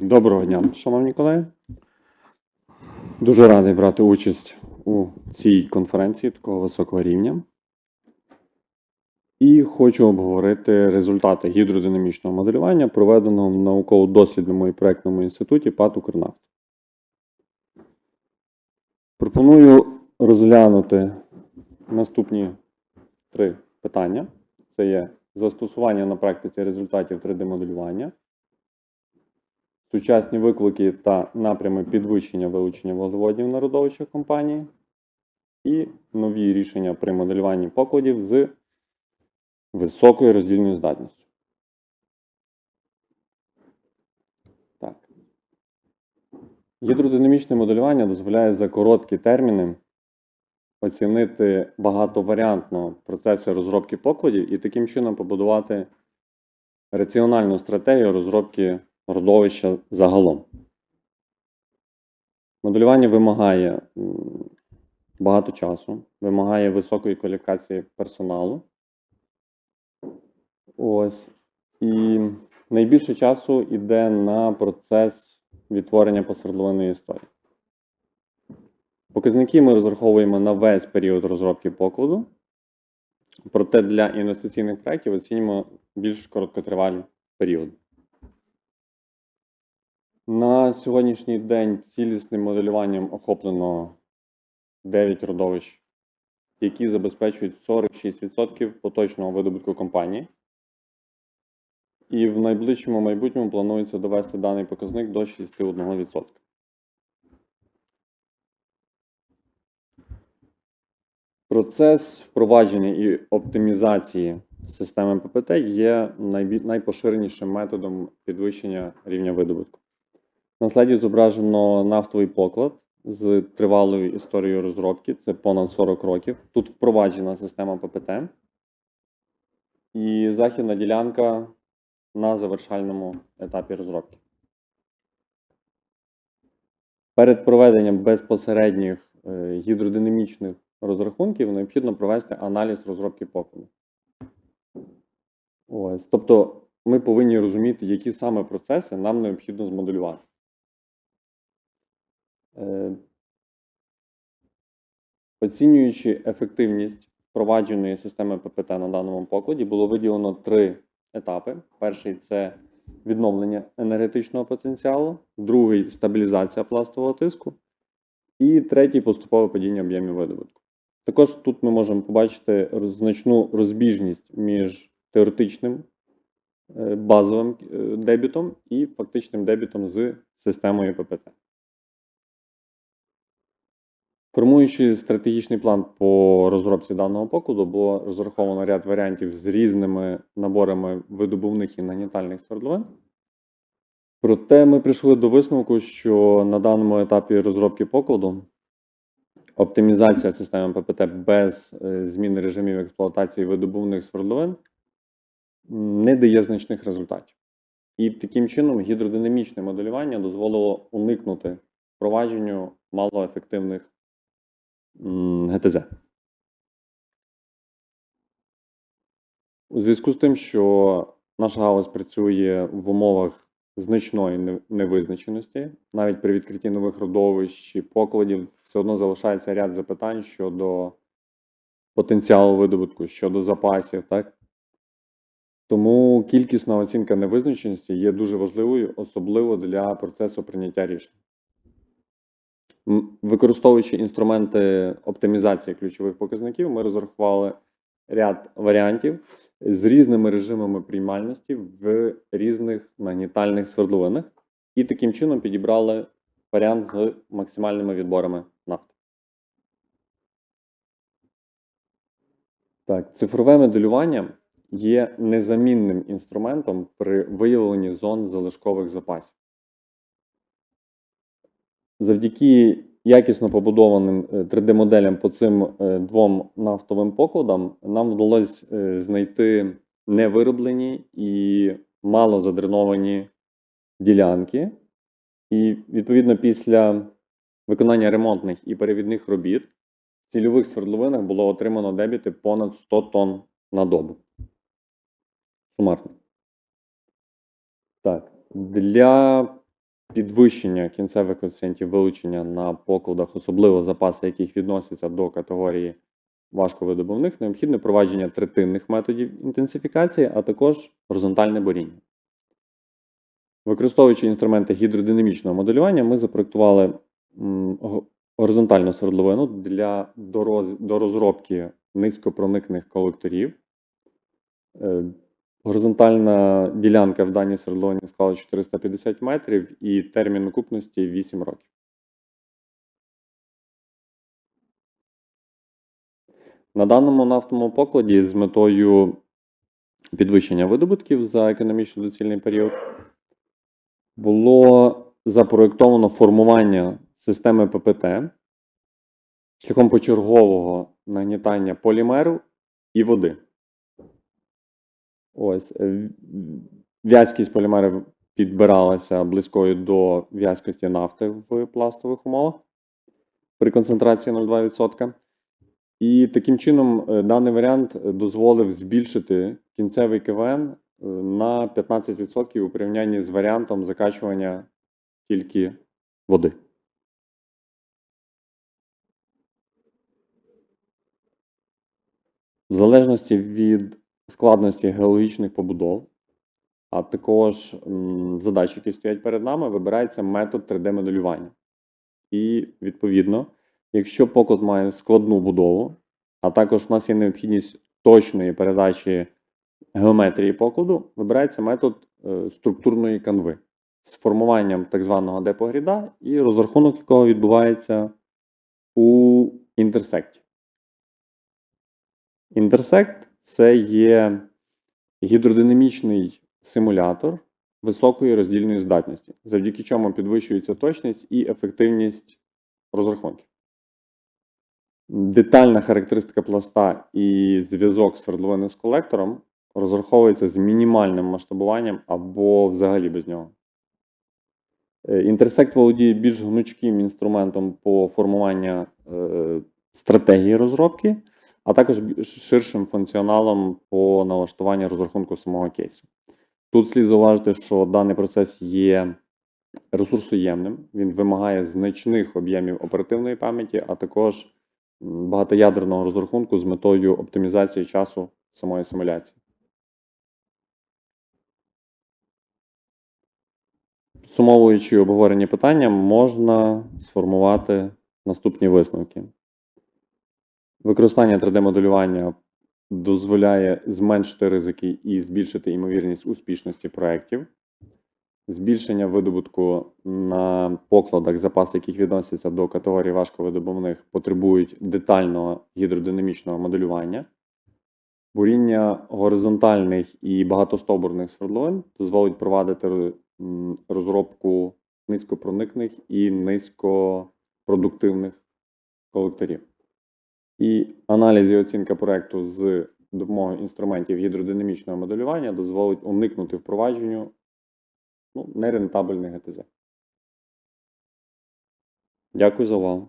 Доброго дня, шановні колеги. Дуже радий брати участь у цій конференції такого високого рівня. І хочу обговорити результати гідродинамічного моделювання, проведеного в науково-дослідному і проєктному інституті ПАТ «Укрнафт». Пропоную розглянути наступні три питання. Це є застосування на практиці результатів 3D-моделювання, сучасні виклики та напрями підвищення вилучення вуглеводнів на компанії і нові рішення при моделюванні покладів з високою роздільною здатністю. Так. Гідродинамічне моделювання дозволяє за короткі терміни оцінити багатоваріантно процеси розробки покладів і таким чином побудувати раціональну стратегію розробки родовища загалом. Моделювання вимагає багато часу, вимагає високої кваліфікації персоналу. Ось. І найбільше часу йде на процес відтворення посвердловинної історії. Показники ми розраховуємо на весь період розробки покладу. Проте для інвестиційних проєктів оцінюємо більш короткотривалі періоди. На сьогоднішній день цілісним моделюванням охоплено 9 родовищ, які забезпечують 46% поточного видобутку компанії. І в найближчому майбутньому планується довести даний показник до 61%. Процес впровадження і оптимізації системи ППТ є найпоширенішим методом підвищення рівня видобутку. На слайді зображено нафтовий поклад з тривалою історією розробки, це понад 40 років. Тут впроваджена система ППТ. І західна ділянка на завершальному етапі розробки. Перед проведенням безпосередніх е, гідродинамічних розрахунків необхідно провести аналіз розробки покладу. Ось. Тобто ми повинні розуміти, які саме процеси нам необхідно змоделювати. Е, Оцінюючи ефективність впровадженої системи ППТ на даному покладі, було виділено три етапи. Перший це відновлення енергетичного потенціалу, другий стабілізація пластового тиску, і третій поступове падіння об'ємів видобутку. Також тут ми можемо побачити значну розбіжність між теоретичним е, базовим е, дебютом і фактичним дебютом з системою ППТ. Формуючи стратегічний план по розробці даного покладу, було розраховано ряд варіантів з різними наборами видобувних і нагнітальних свердловин. Проте ми прийшли до висновку, що на даному етапі розробки покладу оптимізація системи ППТ без е, зміни режимів експлуатації видобувних свердловин не дає значних результатів. І таким чином гідродинамічне моделювання дозволило уникнути впровадженню малоефективних ГТЗ. У зв'язку з тим, що наша галузь працює в умовах значної невизначеності, навіть при відкритті нових родовищ чи покладів, все одно залишається ряд запитань щодо потенціалу видобутку, щодо запасів, так? Тому кількісна оцінка невизначеності є дуже важливою, особливо для процесу прийняття рішень. Використовуючи інструменти оптимізації ключових показників, ми розрахували ряд варіантів з різними режимами приймальності в різних нагнітальних свердловинах, і таким чином підібрали варіант з максимальними відборами нафти. Так, цифрове моделювання є незамінним інструментом при виявленні зон залишкових запасів. Завдяки якісно побудованим 3D-моделям по цим е, двом нафтовим покладам нам вдалося е, знайти невироблені і мало задреновані ділянки. І відповідно після виконання ремонтних і перевідних робіт в цільових свердловинах було отримано дебіти понад 100 тонн на добу. Сумарно. Так, для підвищення кінцевих коефіцієнтів вилучення на покладах, особливо запаси, яких відносяться до категорії важковидобувних, необхідне провадження третинних методів інтенсифікації, а також горизонтальне боріння. Використовуючи інструменти гідродинамічного моделювання, ми запроектували горизонтальну свердловину для до, роз- до розробки низькопроникних колекторів. Горизонтальна ділянка в даній свердловині склала 450 метрів і термін окупності 8 років. На даному нафтовому покладі з метою підвищення видобутків за економічно доцільний період було запроєктовано формування системи ППТ шляхом почергового нагнітання полімеру і води. Ось е, в'язкість полімерів підбиралася близькою до в'язкості нафти в пластових умовах при концентрації 0,2%. І таким чином е, даний варіант дозволив збільшити кінцевий КВН е, на 15% у порівнянні з варіантом закачування тільки води. В залежності від складності геологічних побудов, а також м, задач, які стоять перед нами, вибирається метод 3D-моделювання. І, відповідно, якщо поклад має складну будову, а також в нас є необхідність точної передачі геометрії покладу, вибирається метод е, структурної канви з формуванням так званого депогріда і розрахунок якого відбувається у інтерсекті. Інтерсект це є гідродинамічний симулятор високої роздільної здатності, завдяки чому підвищується точність і ефективність розрахунків. Детальна характеристика пласта і зв'язок свердловини з колектором розраховується з мінімальним масштабуванням або взагалі без нього. Е, Інтерсект володіє більш гнучким інструментом по формуванню е, стратегії розробки, а також ширшим функціоналом по налаштуванню розрахунку самого кейсу. Тут слід зауважити, що даний процес є ресурсоємним, він вимагає значних об'ємів оперативної пам'яті, а також багатоядерного розрахунку з метою оптимізації часу самої симуляції. Підсумовуючи обговорені питання, можна сформувати наступні висновки. Використання 3D-моделювання дозволяє зменшити ризики і збільшити ймовірність успішності проєктів. Збільшення видобутку на покладах, запаси яких відносяться до категорії важковидобувних, потребують детального гідродинамічного моделювання. Буріння горизонтальних і багатостовбурних свердловин дозволить провадити розробку низькопроникних і низькопродуктивних колекторів. І аналіз і оцінка проекту з допомогою інструментів гідродинамічного моделювання дозволить уникнути впровадженню ну, нерентабельних ГТЗ. Дякую за увагу.